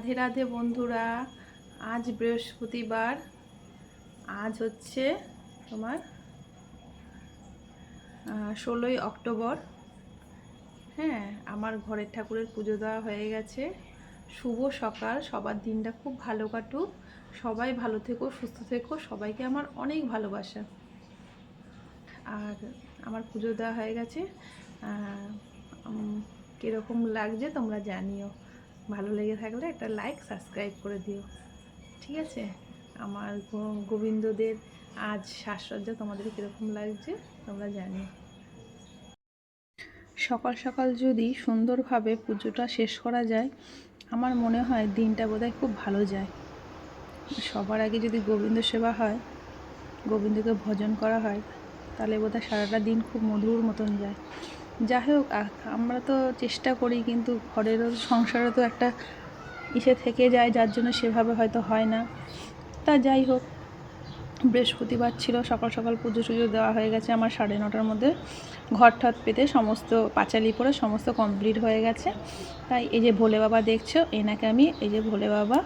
রাধে রাধে বন্ধুরা, আজ বৃহস্পতিবার, আজ হচ্ছে তোমার ষোলোই অক্টোবর। হ্যাঁ আমার ঘরের ঠাকুরের পুজো দেওয়া হয়ে গেছে। শুভ সকাল, সবার দিনটা খুব ভালো কাটুক। সবাই ভালো থেকো, সুস্থ থেকো, সবাইকে আমার অনেক ভালোবাসা। আর আমার পুজো দেওয়া হয়ে গেছে। কীরকম লাগছে তোমরা জানিও। ভালো লেগে থাকলে একটা লাইক সাবস্ক্রাইব করে দিও। ঠিক আছে? আমার গোবিন্দদের আজ সাজসজ্জা তোমাদের কীরকম লাগছে, তোমরা জানিও। সকাল সকাল যদি সুন্দরভাবে পুজোটা শেষ করা যায়, আমার মনে হয় দিনটা বোধহয় খুব ভালো যায়। সবার আগে যদি গোবিন্দ সেবা হয়, গোবিন্দকে ভজন করা হয়, তাহলে বোধহয় সারাটা দিন খুব মধুর মতন যায়। যাই হোক আমরা তো চেষ্টা করি, কিন্তু ঘরেরও সংসারে তো একটা ইসে থেকে যায়, যার জন্য সেভাবে হয়তো হয় না। তা যাই হোক, বৃহস্পতিবার ছিল, সকাল সকাল পুজো টুজো দেওয়া হয়ে গেছে আমার সাড়ে নটার মধ্যে। ঘর ঠট পেতে সমস্ত পাঁচালি পরে সমস্ত কমপ্লিট হয়ে গেছে। তাই এই যে ভোলে বাবা দেখছ, এনাকে আমি, এই যে ভোলে বাবা,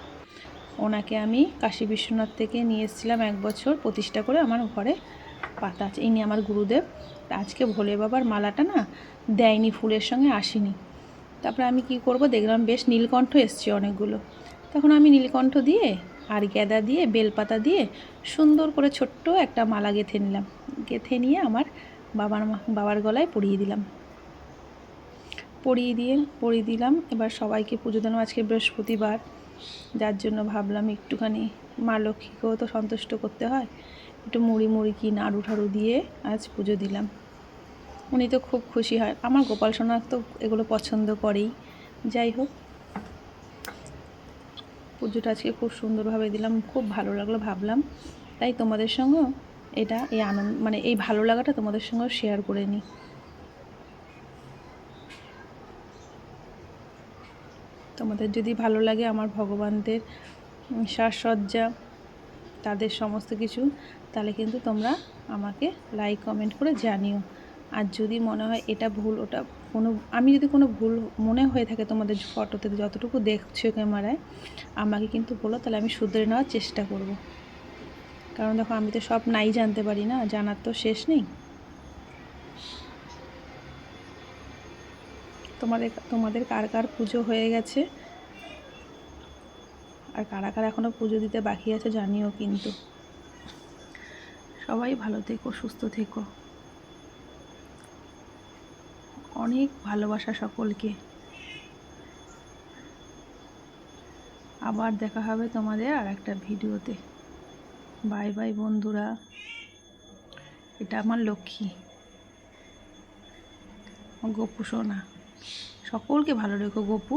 ওনাকে আমি কাশী বিশ্বনাথ থেকে নিয়ে এসেছিলাম এক বছর প্রতিষ্ঠা করে আমার ঘরে। পাতা আছে। ইনি আমার গুরুদেব আজকে ভোলে বাবার মালাটা না দেয়নি ফুলের সঙ্গে, আসেনি। তারপরে আমি কি করব? দেখলাম বেশ নীলকণ্ঠ এসছে অনেকগুলো। তখন আমি নীলকণ্ঠ দিয়ে আর গ্যাদা দিয়ে, বেলপাতা দিয়ে সুন্দর করে ছোট্ট একটা মালা গেঁথে নিলাম। গেঁথে নিয়ে আমার বাবার বাবার গলায় পরিয়ে দিলাম। পরিয়ে দিয়ে, পরিয়ে দিলাম। এবার সবাইকে পুজো দিলাম আজকে বৃহস্পতিবার। যার জন্য ভাবলাম একটুখানি মা লক্ষ্মীকেও তো সন্তুষ্ট করতে হয়। একটু মুড়ি মুড়ি কি নাড়ু ঠাড়ু দিয়ে আজ পুজো দিলাম। উনি তো খুব খুশি হয়। আমার গোপাল সোনা তো এগুলো পছন্দ করেই। যাই হোক, পুজোটা আজকে খুব সুন্দরভাবে দিলাম। খুব ভালো লাগল ভাবলাম। তাই তোমাদের সঙ্গেও এটা এই আনন্দ মানে এই ভালো লাগাটা তোমাদের সঙ্গেও শেয়ার করে নিই। তোমাদের যদি ভালো লাগে আমার ভগবানদের সাজসজ্জা, তাদের সমস্ত কিছু, তাহলে কিন্তু তোমরা আমাকে লাইক কমেন্ট করে জানিও। আর যদি মনে হয় এটা ভুল, ওটা কোনো, আমি যদি কোনো ভুল মনে হয়ে থাকে তোমাদের ফটোতে যতটুকু দেখছ ক্যামেরায়, আমাকে কিন্তু বলো, তাহলে আমি শুধরে নেওয়ার চেষ্টা করব। কারণ দেখো আমি তো সব নাই জানতে পারি না, জানার তো শেষ নেই। তোমাদের তোমাদের কার কার পুজো হয়ে গেছে? আর কারা কারা এখনও পুজো দিতে বাকি আছে জানিও কিন্তু। সবাই ভালো থেকো, সুস্থ থেকো। অনেক ভালোবাসা সকলকে। আবার দেখা হবে তোমাদের আর একটা ভিডিওতে। বাই বাই বন্ধুরা। এটা আমার লক্ষ্মী। গপু সোনা। সকলকে ভালো রেখো গপু।